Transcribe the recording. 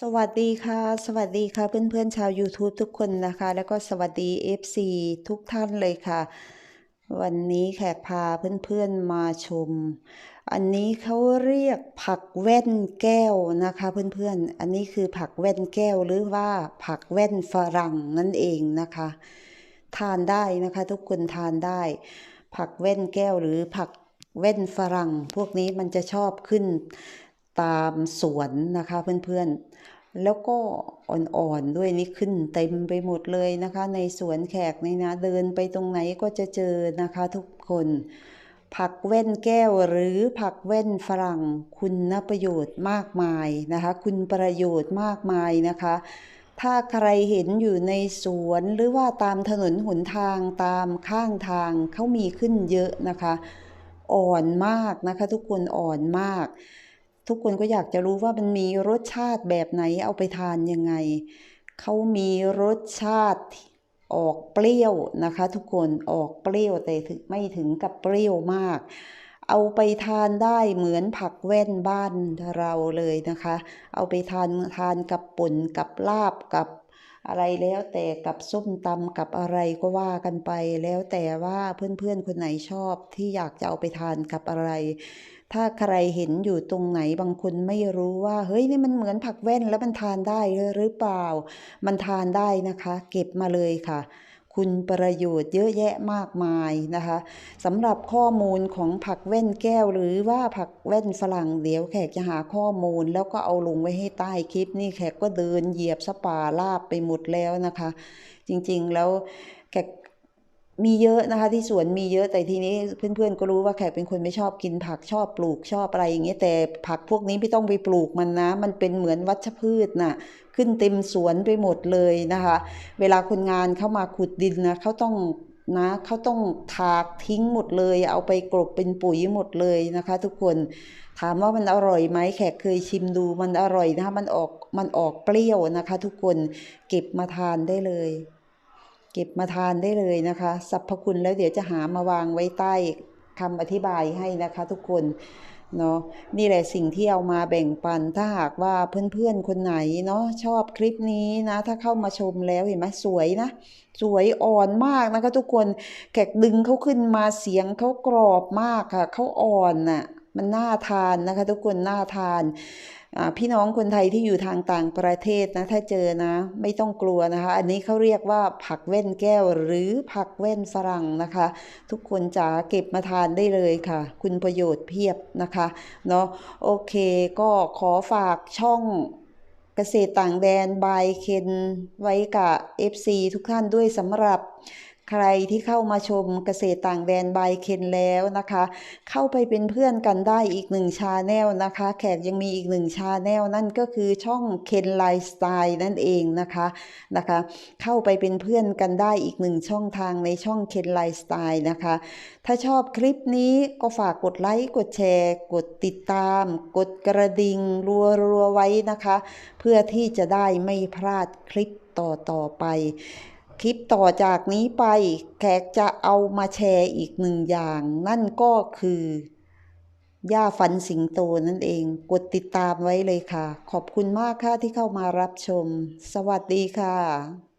สวัสดีค่ะ สวัสดีค่ะเพื่อนๆชาว YouTube ทุกคนนะคะ แล้วก็สวัสดี FC ทุกท่านเลยค่ะ วันนี้แขกพาเพื่อนๆมาชม อันนี้เขาเรียกผักแว่นแก้วนะคะเพื่อนๆ อันนี้คือผักแว่นแก้วหรือว่าผักแว่นฝรั่งนั่นเองนะคะ ทานได้นะคะ ทุกคนทานได้ ผักแว่นแก้วหรือผักแว่นฝรั่ง พวกนี้มันจะชอบขึ้น ตามสวนนะคะเพื่อนๆ แล้วก็อ่อนๆด้วยนี่ขึ้นเต็มไปหมดเลยนะคะ ในสวนแขกนี่นะเดินไปตรงไหนก็จะเจอนะคะทุกคน ผักแว่นแก้วหรือผักแว่นฝรั่งคุณประโยชน์มากมายนะคะ คุณประโยชน์มากมายนะคะถ้าใครเห็นอยู่ในสวนหรือว่าตามถนนหนทางตามข้างทางเขามีขึ้นเยอะนะคะ อ่อนมากนะคะ ทุกคนอ่อนมาก ทุกคนก็อยากจะรู้ว่ามันมีรสชาติแบบไหนเอาไปทานยังไง เขามีรสชาติออกเปรี้ยวนะคะ ทุกคนออกเปรี้ยวแต่ถึงไม่ถึงกับเปรี้ยวมาก เอาไปทานได้เหมือนผักแว่นบ้านเราเลยนะคะ เอาไปทานทานกับป่นกับลาบกับ อะไรแล้วแต่กับส้มตำกับอะไรก็ว่ากันไป แล้วแต่ว่าเพื่อนๆคนไหนชอบที่อยากจะเอาไปทานกับอะไร ถ้าใครเห็นอยู่ตรงไหนบางคนไม่รู้ว่า เฮ้ยนี่มันเหมือนผักแว่นแล้วมันทานได้หรือเปล่า มันทานได้นะคะ เก็บมาเลยค่ะ คุณประโยชน์เยอะแยะมากมายนะคะสำหรับข้อมูลของผักแว่นแก้วหรือว่าผักแว่นฝรั่งเดี๋ยวแขกจะหาข้อมูล แล้วก็เอาลงไว้ให้ใต้คลิปนี่แขกก็เดินเหยียบสปาลาบไปหมดแล้วนะคะ จริงๆแล้วแขก มีเยอะนะคะ ที่สวนมีเยอะแต่ทีนี้เพื่อนๆก็รู้ว่าแขกเป็นคนไม่ชอบกินผักชอบปลูกชอบอะไรอย่างเงี้ยแต่ผักพวกนี้ไม่ต้องไปปลูกมันนะ มันเป็นเหมือนวัชพืชน่ะขึ้นเต็มสวนไปหมดเลยนะคะ เวลาคนงานเข้ามาขุดดินนะเขาต้องนะเขาต้องถากทิ้งหมดเลย เอาไปกลบเป็นปุ๋ยหมดเลยนะคะ ทุกคนถามว่ามันอร่อยไหมแขกเคยชิมดูมันอร่อยนะคะมันออกมันออกเปรี้ยวนะคะ ทุกคนเก็บมาทานได้เลย เก็บมาทานได้เลยนะคะสรรพคุณแล้วเดี๋ยวจะหามาวางไว้ใต้คำอธิบายให้นะคะทุกคนเนาะนี่แหละสิ่งที่เอามาแบ่งปันถ้าหากว่าเพื่อนๆคนไหนเนาะชอบคลิปนี้นะ ถ้าเข้ามาชมแล้วเห็นไหมสวยนะ สวยอ่อนมากนะคะทุกคนแขกดึงเขาขึ้นมาเสียงเขากรอบมากค่ะเขาอ่อนน่ะ มันน่าทานนะคะทุกคนน่าทานพี่น้องคนไทยที่อยู่ทางต่างประเทศนะถ้าเจอนะ ไม่ต้องกลัวนะคะ อันนี้เขาเรียกว่าผักแว่นแก้วหรือผักแว่นฝรั่งนะคะ ทุกคนจ๋าเก็บมาทานได้เลยค่ะ คุณประโยชน์เพียบนะคะเนาะโอเคก็ขอฝากช่องเกษตรต่างแดนบายเคนไว้กับ FC ทุกท่านด้วยสำหรับ ใครที่เข้ามาชมเกษตรต่างแดนบายเคนแล้วนะคะ เข้าไปเป็นเพื่อนกันได้อีกหนึ่งชาแนลนะคะ แขกยังมีอีกหนึ่งชาแนลนั่นก็คือช่องเคนไลฟ์สไตล์นั่นเองนะคะนะคะ เข้าไปเป็นเพื่อนกันได้อีกหนึ่งช่องทางในช่องเคนไลฟ์สไตล์นะคะ ถ้าชอบคลิปนี้ก็ฝากกดไลค์กดแชร์ กดติดตาม กดกระดิ่งรัวๆไว้นะคะ เพื่อที่จะได้ไม่พลาดคลิปต่อๆไป คลิปต่อจากนี้ไปแขกจะเอามาแชร์อีกหนึ่งอย่าง นั่นก็คือย่าฟันสิงโตนั่นเอง กดติดตามไว้เลยค่ะ ขอบคุณมากค่ะที่เข้ามารับชม สวัสดีค่ะ